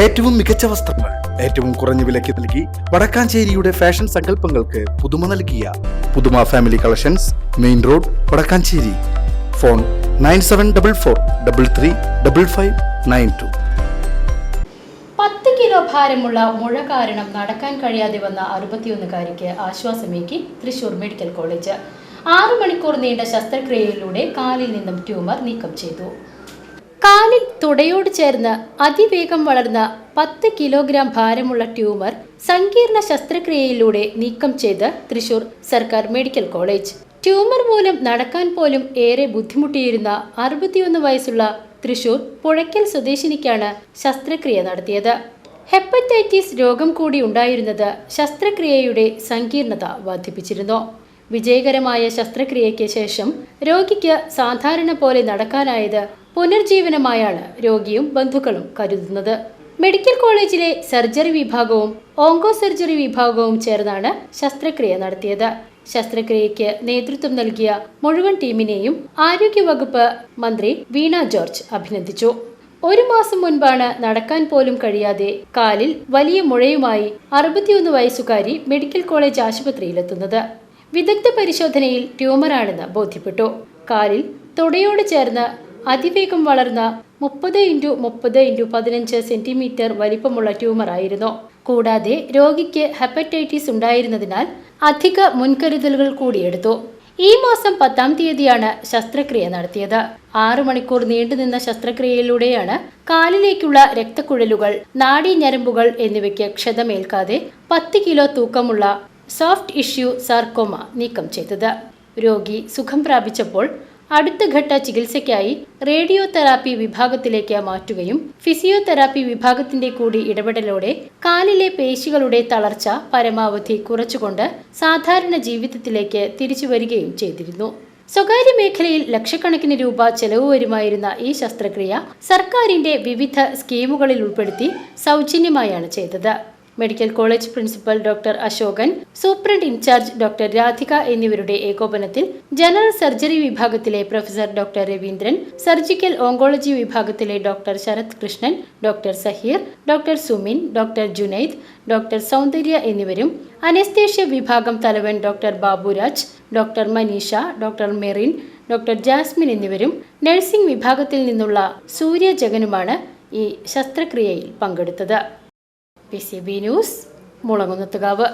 ഏറ്റവും മികച്ച വസ്ത്രങ്ങൾ ഏറ്റവും കുറഞ്ഞ വിലയ്ക്ക് നൽകി വടക്കാഞ്ചേരിയുടെ ഫാഷൻ സങ്കല്പങ്ങൾക്ക് പുതുമ നൽകിയ പുതുമ family collections main road Vadakkanchery. Phone nine seven double four double three double five nine two. പത്ത് കിലോ ഭാരമുള്ള മുഴ കാരണം നടക്കാൻ കഴിയാതെ വന്ന അറുപത്തിയൊന്നുകാരിക്ക് ആശ്വാസമേകി തൃശൂർ മെഡിക്കൽ കോളേജ്. ആറു മണിക്കൂർ നീണ്ട ശസ്ത്രക്രിയയിലൂടെ കാലിൽ നിന്നും ട്യൂമർ നീക്കം ചെയ്തു. കാലിൽ തുടയോട് ചേർന്ന് അതിവേഗം വളർന്ന പത്ത് കിലോഗ്രാം ഭാരമുള്ള ട്യൂമർ സങ്കീർണ ശസ്ത്രക്രിയയിലൂടെ നീക്കം ചെയ്ത് തൃശൂർ സർക്കാർ മെഡിക്കൽ കോളേജ്. ട്യൂമർ മൂലം നടക്കാൻ പോലും ഏറെ ബുദ്ധിമുട്ടിയിരുന്ന അറുപത്തിയൊന്ന് വയസ്സുള്ള തൃശൂർ പുഴയ്ക്കൽ സ്വദേശിനിക്കാണ് ശസ്ത്രക്രിയ നടത്തിയത്. ഹെപ്പറ്റൈറ്റിസ് രോഗം കൂടി ഉണ്ടായിരുന്നത് ശസ്ത്രക്രിയയുടെ സങ്കീർണത വർദ്ധിപ്പിച്ചിരുന്നു. വിജയകരമായ ശസ്ത്രക്രിയയ്ക്ക് ശേഷം രോഗിക്ക് സാധാരണ പോലെ നടക്കാനായത് പുനർജീവനമായാണ് രോഗിയും ബന്ധുക്കളും കരുതുന്നത്. മെഡിക്കൽ കോളേജിലെ സർജറി വിഭാഗവും ഓങ്കോ സർജറി വിഭാഗവും ചേർന്നാണ് ശസ്ത്രക്രിയ നടത്തിയത്. ശസ്ത്രക്രിയയ്ക്ക് നേതൃത്വം നൽകിയ മുഴുവൻ ടീമിനെയും ആരോഗ്യവകുപ്പ് മന്ത്രി വീണ ജോർജ് അഭിനന്ദിച്ചു. ഒരു മാസം മുൻപാണ് നടക്കാൻ പോലും കഴിയാതെ കാലിൽ വലിയ മുഴയുമായി അറുപത്തിയൊന്ന് വയസ്സുകാരി മെഡിക്കൽ കോളേജ് ആശുപത്രിയിലെത്തുന്നത്. വിദഗ്ധ പരിശോധനയിൽ ട്യൂമറാണെന്ന് ബോധ്യപ്പെട്ടു. കാലിൽ തുടയോട് ചേർന്ന് അതിവേഗം വളർന്ന മുപ്പത് ഇന്റു മുപ്പത് ഇന്റു പതിനഞ്ച് സെന്റിമീറ്റർ വലിപ്പമുള്ള ട്യൂമറായിരുന്നു കൂടാതെ രോഗിക്ക് ഹെപ്പറ്റൈറ്റിസ് ഉണ്ടായിരുന്നതിനാൽ അധിക മുൻകരുതലുകൾ കൂടിയെടുത്തു ഈ മാസം പത്താം തീയതിയാണ് ശസ്ത്രക്രിയ നടത്തിയത്. ആറു മണിക്കൂർ നീണ്ടുനിന്ന ശസ്ത്രക്രിയയിലൂടെയാണ് കാലിലേക്കുള്ള രക്തക്കുഴലുകൾ നാഡീഞരമ്പുകൾ എന്നിവയ്ക്ക് ക്ഷതമേൽക്കാതെ പത്ത് കിലോ തൂക്കമുള്ള സോഫ്റ്റ് ഇഷ്യൂ സാർക്കോമ നീക്കം ചെയ്തത്. രോഗി സുഖം പ്രാപിച്ചപ്പോൾ അടുത്ത ഘട്ട ചികിത്സയ്ക്കായി റേഡിയോ തെറാപ്പി വിഭാഗത്തിലേക്ക് മാറ്റുകയും ഫിസിയോതെറാപ്പി വിഭാഗത്തിന്റെ കൂടി ഇടപെടലോടെ കാലിലെ പേശികളുടെ തളർച്ച പരമാവധി കുറച്ചുകൊണ്ട് സാധാരണ ജീവിതത്തിലേക്ക് തിരിച്ചു വരികയും ചെയ്തിരുന്നു. സ്വകാര്യ മേഖലയിൽ ലക്ഷക്കണക്കിന് രൂപ ചെലവ് വരുമായിരുന്ന ഈ ശസ്ത്രക്രിയ സർക്കാരിന്റെ വിവിധ സ്കീമുകളിൽ ഉൾപ്പെടുത്തി സൗജന്യമായാണ് ചെയ്തത്. Medical college principal doctor Ashokan superintendent in charge doctor Radhika എന്നിവരുടെ ഏകോപനത്തിൽ ജനറൽ സർജറി വിഭാഗത്തിലെ professor doctor Raveendran surgical oncology വിഭാഗത്തിലെ doctor Sarath Krishnan doctor Saheer doctor Sumin doctor Junaid doctor Soundarya എന്നിവരും അനസ്തേഷ്യ വിഭാഗം തലവൻ doctor Baburaj doctor Manisha doctor Merin doctor Jasmin എന്നിവരും nursing വിഭാഗത്തിൽ നിന്നുള്ള സൂര്യ ജഗനുമാണ് ഈ ശസ്ത്രക്രിയയിൽ പങ്കെടുത്തത്. P C B news Mulankunnathukavu